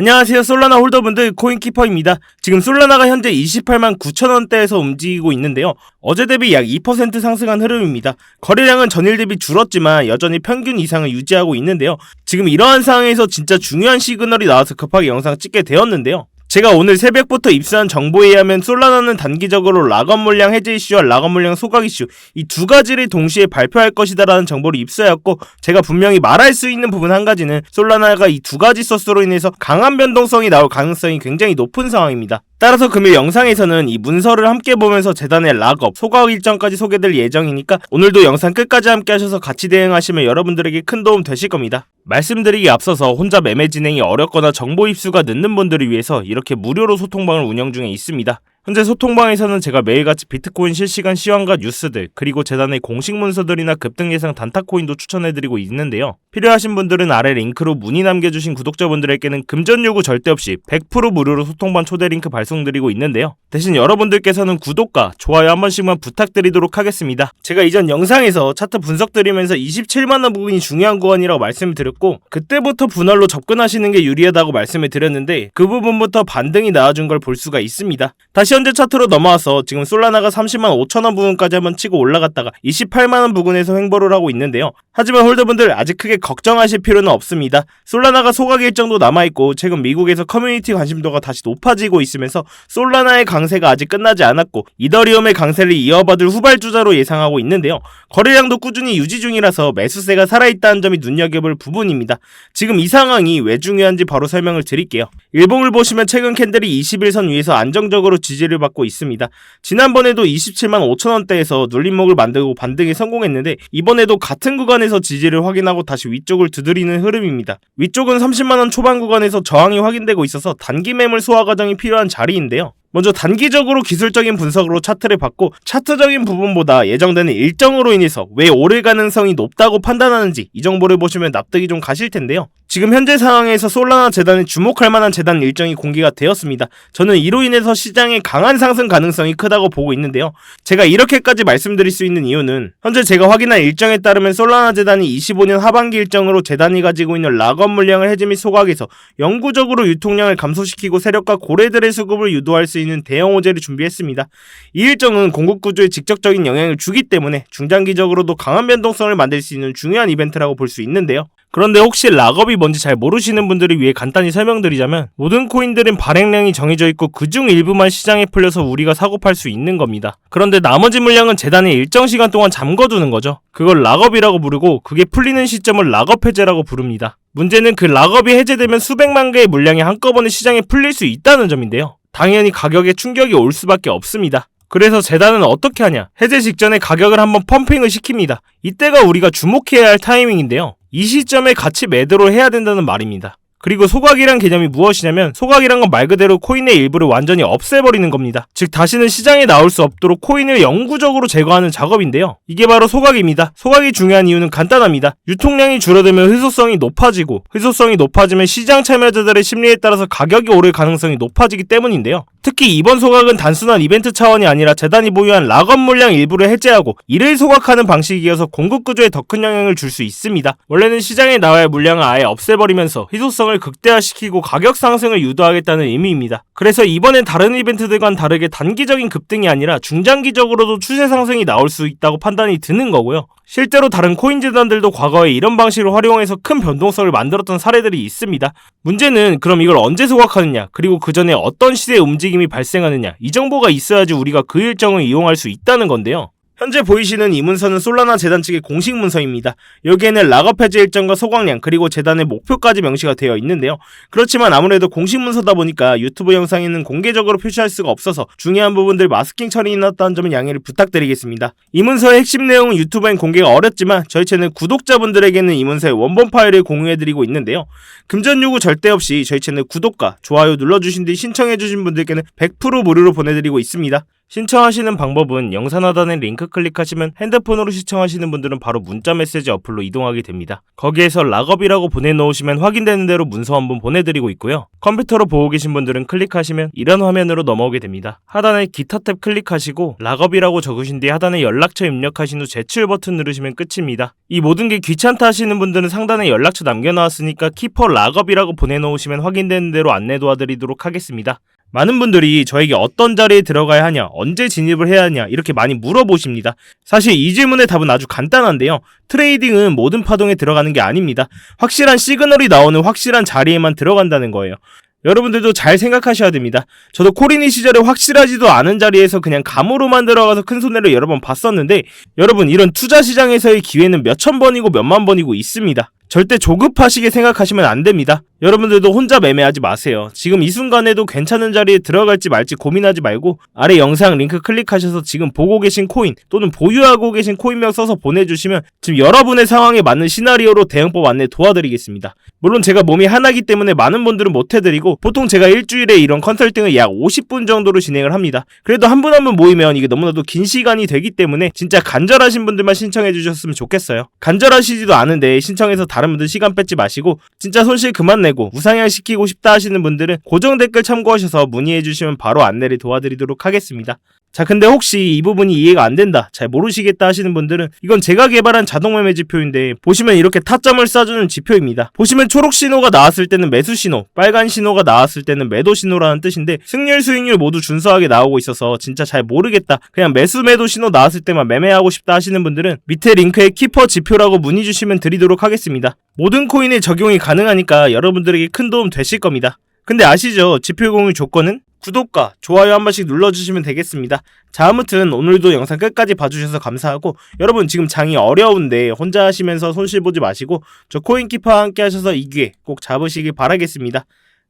안녕하세요 솔라나 홀더분들 코인키퍼입니다. 지금 솔라나가 현재 28만 9천원대에서 움직이고 있는데요. 어제 대비 약 2% 상승한 흐름입니다. 거래량은 전일 대비 줄었지만 여전히 평균 이상을 유지하고 있는데요. 지금 이러한 상황에서 진짜 중요한 시그널이 나와서 급하게 영상 찍게 되었는데요. 제가 오늘 새벽부터 입수한 정보에 의하면 솔라나는 단기적으로 락업 물량 해제 이슈와 락업 물량 소각 이슈 이 두 가지를 동시에 발표할 것이다라는 정보를 입수하였고 제가 분명히 말할 수 있는 부분 한 가지는 솔라나가 이 두 가지 소스로 인해서 강한 변동성이 나올 가능성이 굉장히 높은 상황입니다. 따라서 금일 영상에서는 이 문서를 함께 보면서 재단의 락업, 소각 일정까지 소개될 예정이니까 오늘도 영상 끝까지 함께 하셔서 같이 대응하시면 여러분들에게 큰 도움 되실 겁니다. 말씀드리기 앞서서 혼자 매매 진행이 어렵거나 정보 입수가 늦는 분들을 위해서 이렇게 무료로 소통방을 운영 중에 있습니다. 현재 소통방에서는 제가 매일같이 비트코인 실시간 시황과 뉴스들 그리고 재단의 공식 문서들이나 급등 예상 단타코인도 추천해드리고 있는데요. 필요하신 분들은 아래 링크로 문의 남겨주신 구독자분들에게는 금전 요구 절대 없이 100% 무료로 소통방 초대 링크 발송드리고 있는데요. 대신 여러분들께서는 구독과 좋아요 한 번씩만 부탁드리도록 하겠습니다. 제가 이전 영상에서 차트 분석 드리면서 27만원 부분이 중요한 구간이라고 말씀을 드렸고 그때부터 분할로 접근하시는 게 유리하다고 말씀을 드렸는데 그 부분부터 반등이 나와준 걸 볼 수가 있습니다. 다시 현재 차트로 넘어와서 지금 솔라나가 30만 5천원 부분까지 한번 치고 올라갔다가 28만원 부근에서 횡보를 하고 있는데요. 하지만 홀더분들 아직 크게 걱정하실 필요는 없습니다. 솔라나가 소각 일정도 남아있고 최근 미국에서 커뮤니티 관심도가 다시 높아지고 있으면서 솔라나의 강세가 아직 끝나지 않았고 이더리움의 강세를 이어받을 후발주자로 예상하고 있는데요. 거래량도 꾸준히 유지 중이라서 매수세가 살아있다는 점이 눈여겨볼 부분입니다. 지금 이 상황이 왜 중요한지 바로 설명을 드릴게요. 일봉을 보시면 최근 캔들이 21선 위에서 안정적으로 지지를 받고 있습니다. 지난번에도 27만 5천원대에서 눌림목을 만들고 반등에 성공했는데 이번에도 같은 구간에서 지지를 확인하고 다시 위쪽을 두드리는 흐름입니다. 위쪽은 30만원 초반 구간에서 저항이 확인되고 있어서 단기 매물 소화 과정이 필요한 자리인데요. 먼저 단기적으로 기술적인 분석으로 차트를 봤고 차트적인 부분보다 예정되는 일정으로 인해서 왜 오를 가능성이 높다고 판단하는지 이 정보를 보시면 납득이 좀 가실 텐데요. 지금 현재 상황에서 솔라나 재단에 주목할 만한 재단 일정이 공개가 되었습니다. 저는 이로 인해서 시장의 강한 상승 가능성이 크다고 보고 있는데요. 제가 이렇게까지 말씀드릴 수 있는 이유는 현재 제가 확인한 일정에 따르면 솔라나 재단이 25년 하반기 일정으로 재단이 가지고 있는 락업 물량을 해지 및 소각해서 영구적으로 유통량을 감소시키고 세력과 고래들의 수급을 유도할 수 있는 대형 호재를 준비했습니다. 이 일정은 공급 구조에 직접적인 영향을 주기 때문에 중장기적으로도 강한 변동성을 만들 수 있는 중요한 이벤트라고 볼 수 있는데요. 그런데 혹시 락업이 뭔지 잘 모르시는 분들을 위해 간단히 설명드리자면 모든 코인들은 발행량이 정해져 있고 그중 일부만 시장에 풀려서 우리가 사고 팔 수 있는 겁니다. 그런데 나머지 물량은 재단에 일정 시간 동안 잠궈두는 거죠. 그걸 락업이라고 부르고 그게 풀리는 시점을 락업 해제라고 부릅니다. 문제는 그 락업이 해제되면 수백만 개의 물량이 한꺼번에 시장에 풀릴 수 있다는 점인데요. 당연히 가격에 충격이 올 수밖에 없습니다. 그래서 재단은 어떻게 하냐? 해제 직전에 가격을 한번 펌핑을 시킵니다. 이때가 우리가 주목해야 할 타이밍인데요. 이 시점에 같이 매도를 해야 된다는 말입니다. 그리고 소각이란 개념이 무엇이냐면 소각이란 건 말 그대로 코인의 일부를 완전히 없애버리는 겁니다. 즉 다시는 시장에 나올 수 없도록 코인을 영구적으로 제거하는 작업인데요. 이게 바로 소각입니다. 소각이 중요한 이유는 간단합니다. 유통량이 줄어들면 희소성이 높아지고 희소성이 높아지면 시장 참여자들의 심리에 따라서 가격이 오를 가능성이 높아지기 때문인데요. 특히 이번 소각은 단순한 이벤트 차원이 아니라 재단이 보유한 락업 물량 일부를 해제하고 이를 소각하는 방식이어서 공급 구조에 더 큰 영향을 줄 수 있습니다. 원래는 시장에 나와야 할 물량을 아예 없애버리면서 희소성을 극대화시키고 가격 상승을 유도하겠다는 의미입니다. 그래서 이번엔 다른 이벤트들과는 다르게 단기적인 급등이 아니라 중장기적으로도 추세 상승이 나올 수 있다고 판단이 드는 거고요. 실제로 다른 코인 재단들도 과거에 이런 방식을 활용해서 큰 변동성을 만들었던 사례들이 있습니다. 문제는 그럼 이걸 언제 소각하느냐, 그리고 그 전에 어떤 시대의 움직임이 발생하느냐, 이 정보가 있어야지 우리가 그 일정을 이용할 수 있다는 건데요. 현재 보이시는 이 문서는 솔라나 재단 측의 공식 문서입니다. 여기에는 락업 해제 일정과 소각량 그리고 재단의 목표까지 명시가 되어 있는데요. 그렇지만 아무래도 공식 문서다 보니까 유튜브 영상에는 공개적으로 표시할 수가 없어서 중요한 부분들 마스킹 처리이 났다는 점은 양해를 부탁드리겠습니다. 이 문서의 핵심 내용은 유튜브엔 공개가 어렵지만 저희 채널 구독자분들에게는 이 문서의 원본 파일을 공유해드리고 있는데요. 금전 요구 절대 없이 저희 채널 구독과 좋아요 눌러주신 뒤 신청해주신 분들께는 100% 무료로 보내드리고 있습니다. 신청하시는 방법은 영상 하단에 링크 클릭하시면 핸드폰으로 시청하시는 분들은 바로 문자 메시지 어플로 이동하게 됩니다. 거기에서 락업이라고 보내놓으시면 확인되는 대로 문서 한번 보내드리고 있고요. 컴퓨터로 보고 계신 분들은 클릭하시면 이런 화면으로 넘어오게 됩니다. 하단에 기타 탭 클릭하시고 락업이라고 적으신 뒤 하단에 연락처 입력하신 후 제출 버튼 누르시면 끝입니다. 이 모든 게 귀찮다 하시는 분들은 상단에 연락처 남겨놨으니까 키퍼 락업이라고 보내놓으시면 확인되는 대로 안내 도와드리도록 하겠습니다. 많은 분들이 저에게 어떤 자리에 들어가야 하냐, 언제 진입을 해야 하냐, 이렇게 많이 물어보십니다. 사실 이 질문의 답은 아주 간단한데요. 트레이딩은 모든 파동에 들어가는 게 아닙니다. 확실한 시그널이 나오는 확실한 자리에만 들어간다는 거예요. 여러분들도 잘 생각하셔야 됩니다. 저도 코리니 시절에 확실하지도 않은 자리에서 그냥 감으로만 들어가서 큰 손해를 여러 번 봤었는데 여러분 이런 투자 시장에서의 기회는 몇천 번이고 몇만 번이고 있습니다. 절대 조급하시게 생각하시면 안 됩니다. 여러분들도 혼자 매매하지 마세요. 지금 이 순간에도 괜찮은 자리에 들어갈지 말지 고민하지 말고 아래 영상 링크 클릭하셔서 지금 보고 계신 코인 또는 보유하고 계신 코인명 써서 보내주시면 지금 여러분의 상황에 맞는 시나리오로 대응법 안내 도와드리겠습니다. 물론 제가 몸이 하나기 때문에 많은 분들은 못 해드리고 보통 제가 일주일에 이런 컨설팅을 약 50분 정도로 진행을 합니다. 그래도 한 분 한 분 모이면 이게 너무나도 긴 시간이 되기 때문에 진짜 간절하신 분들만 신청해 주셨으면 좋겠어요. 간절하시지도 않은데 신청해서 다른 분들 시간 뺏지 마시고 진짜 손실 그만 내고 우상향 시키고 싶다 하시는 분들은 고정 댓글 참고하셔서 문의해 주시면 바로 안내를 도와드리도록 하겠습니다. 자, 근데 혹시 이 부분이 이해가 안 된다, 잘 모르시겠다 하시는 분들은 이건 제가 개발한 자동 매매 지표인데 보시면 이렇게 타점을 쏴주는 지표입니다. 보시면 초록 신호가 나왔을 때는 매수 신호, 빨간 신호가 나왔을 때는 매도 신호라는 뜻인데 승률 수익률 모두 준수하게 나오고 있어서 진짜 잘 모르겠다, 그냥 매수 매도 신호 나왔을 때만 매매하고 싶다 하시는 분들은 밑에 링크에 키퍼 지표라고 문의 주시면 드리도록 하겠습니다. 모든 코인에 적용이 가능하니까 여러분들에게 큰 도움 되실 겁니다. 근데 아시죠? 지표 공유 조건은 구독과 좋아요 한 번씩 눌러주시면 되겠습니다. 자, 아무튼 오늘도 영상 끝까지 봐주셔서 감사하고 여러분 지금 장이 어려운데 혼자 하시면서 손실 보지 마시고 저 코인키퍼와 함께 하셔서 이 기회 꼭 잡으시길 바라겠습니다.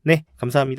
네, 감사합니다.